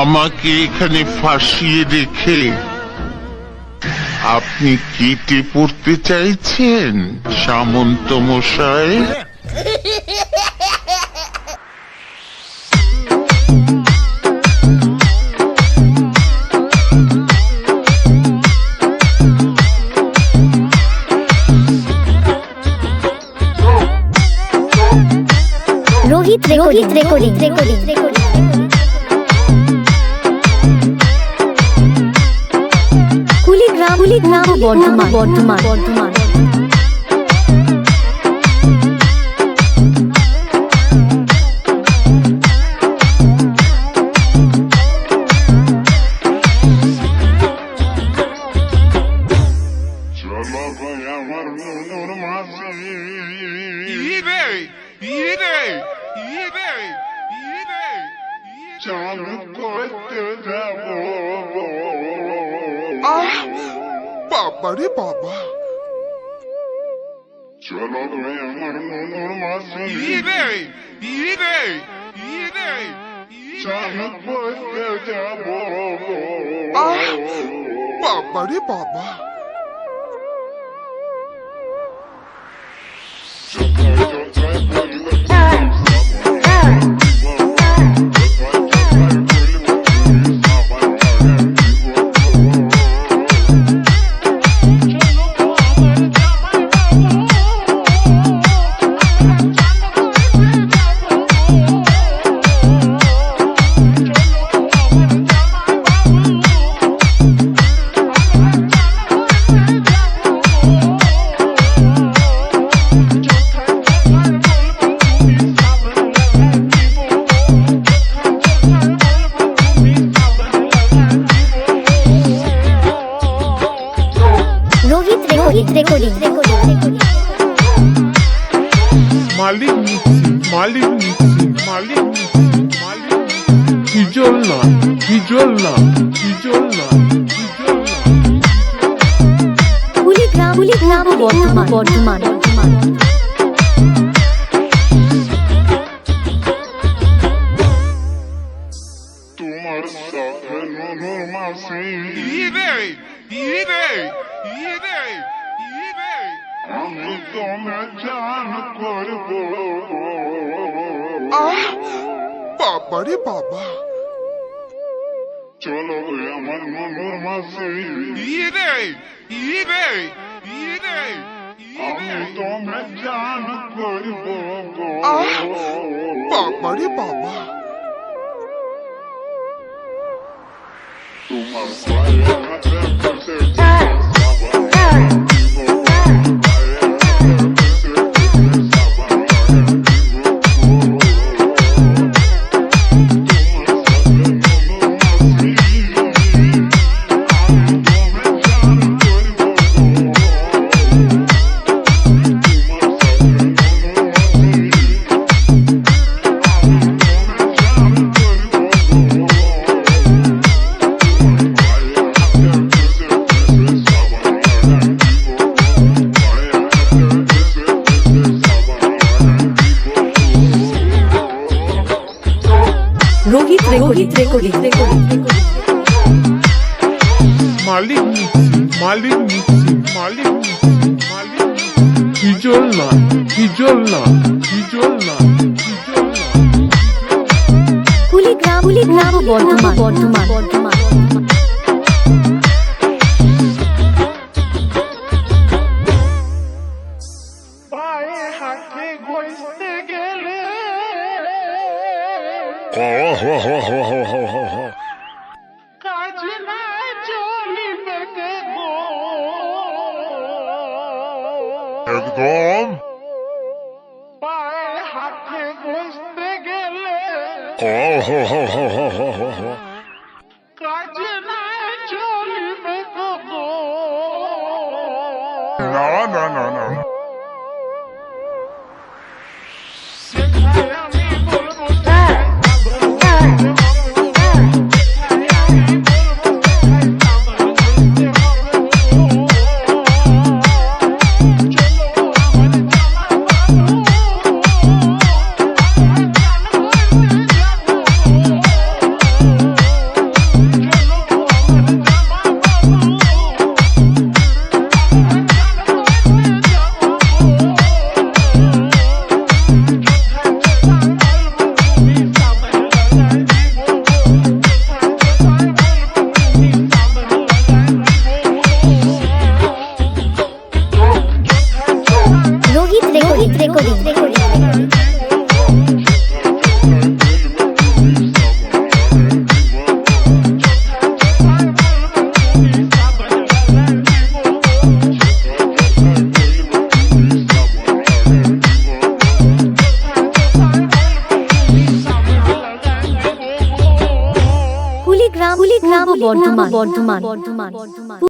আমাকে এখানে ফাঁসিয়ে রেখে আপনি কেটে পড়তে চাইছেন সামন্ত মশাই? Rohit Rohit recording recording recording Kuligram Kuligram Bardhaman Bardhaman Bardhaman চান করতে যাব আহ বাবা। রে বাবা চলো ভাই আমার মনুর মাঝে। ইরে ইরে ইরে চান করতে যাব। আহ বাবা। রে বাবা রেকর্ডিং রেকর্ডিং মালিক মালিক মালিক হিজল না হিজল না হিজল না হিজল না কুলিগ্রাম কুলিগ্রাম বর্ধমান বর্ধমান বর্ধমান তোমার সাথে নুনুর মাসি ইরে ইরে ইরে আমি তোমার জান করব। আহ! বাবা রে চলো আমার নুনুর মাসি ইরে আমি তোমার জান করব। আহ! রে বাবা। তোমার রেকর্ডিং মালিক মালিক মালিক মালিক হিজল না হিজল না হিজল না কুলিগ্রাম কুলিগ্রাম, বর্ধমান বর্ধমান বর্ধমান। পায়ে হাতে ঘষতে গেলে কাজ না চলিবে একদম। পায়ে হাতে ঘষতে গেলে কাজ না চলিবে না না না না। বর্ধমান। বর্ধমান। বর্ধমান।